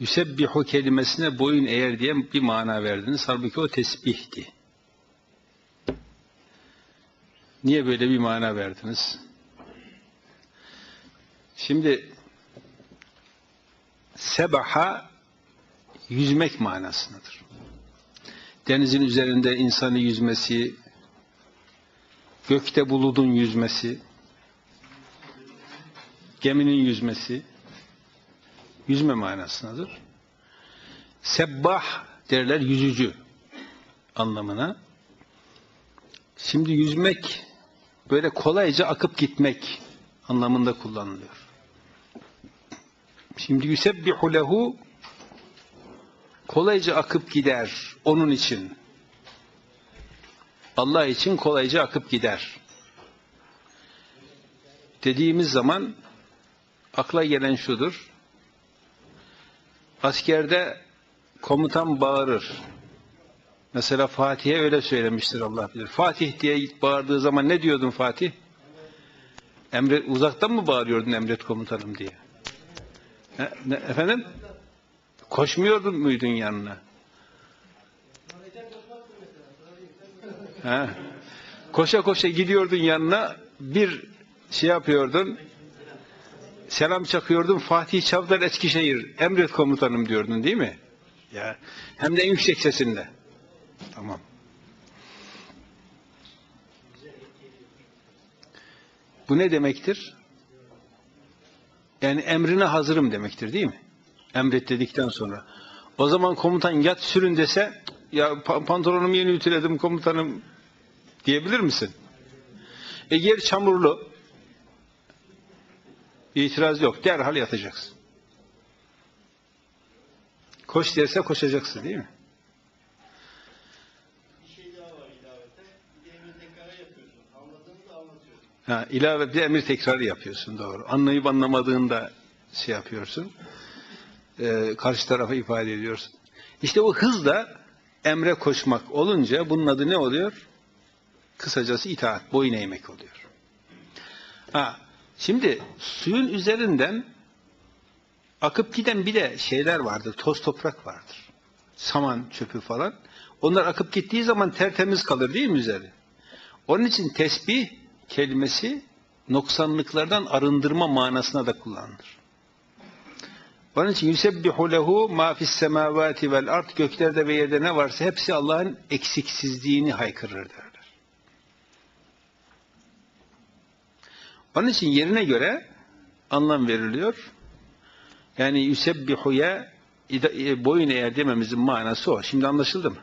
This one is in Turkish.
Yüsebbihu kelimesine boyun eğer diye bir mana verdiniz. Halbuki o tesbihti. Niye böyle bir mana verdiniz? Şimdi sebaha yüzmek manasındadır. Denizin üzerinde insanı yüzmesi, gökte buludun yüzmesi, geminin yüzmesi, yüzme manasındadır. Sebbah derler yüzücü anlamına. Şimdi yüzmek böyle kolayca akıp gitmek anlamında kullanılıyor. Şimdi yusebbihu lehu kolayca akıp gider onun için. Allah için kolayca akıp gider. Dediğimiz zaman akla gelen şudur. Askerde komutan bağırır. Mesela Fatih'e öyle söylemiştir Allah bilir. Fatih diye bağırdığı zaman ne diyordun Fatih? Emret, uzaktan mı bağırıyordun emret komutanım diye? Ne, ne, efendim? Koşmuyordun muydun yanına? Ha. Koşa koşa gidiyordun yanına bir şey yapıyordun selam çakıyordun Fatih Çavdar Eskişehir emret komutanım diyordun değil mi? Ya hem de en yüksek sesinde. Tamam. Bu ne demektir? Yani emrine hazırım demektir değil mi? Emret dedikten sonra. O zaman komutan yat sürün dese ya pa- pantolonumu yeni ütüledim komutanım diyebilir misin? E yer çamurlu. İtiraz yok. Derhal yatacaksın. Koş derse koşacaksın değil mi? Ha, ilave bir emir tekrarı yapıyorsun doğru. Anlayıp anlamadığında şey yapıyorsun. Ee, karşı tarafa ifade ediyorsun. İşte o hızla emre koşmak olunca bunun adı ne oluyor? Kısacası itaat, boyun eğmek oluyor. Ha, şimdi suyun üzerinden akıp giden bir de şeyler vardır, toz toprak vardır. Saman çöpü falan. Onlar akıp gittiği zaman tertemiz kalır değil mi üzeri? Onun için tesbih kelimesi noksanlıklardan arındırma manasına da kullanılır. Onun için yusebbihu lehu ma fis semavati vel ard göklerde ve yerde ne varsa hepsi Allah'ın eksiksizliğini haykırır derler. Onun için yerine göre anlam veriliyor. Yani yusebbihuya e, boyun eğer dememizin manası o. Şimdi anlaşıldı mı?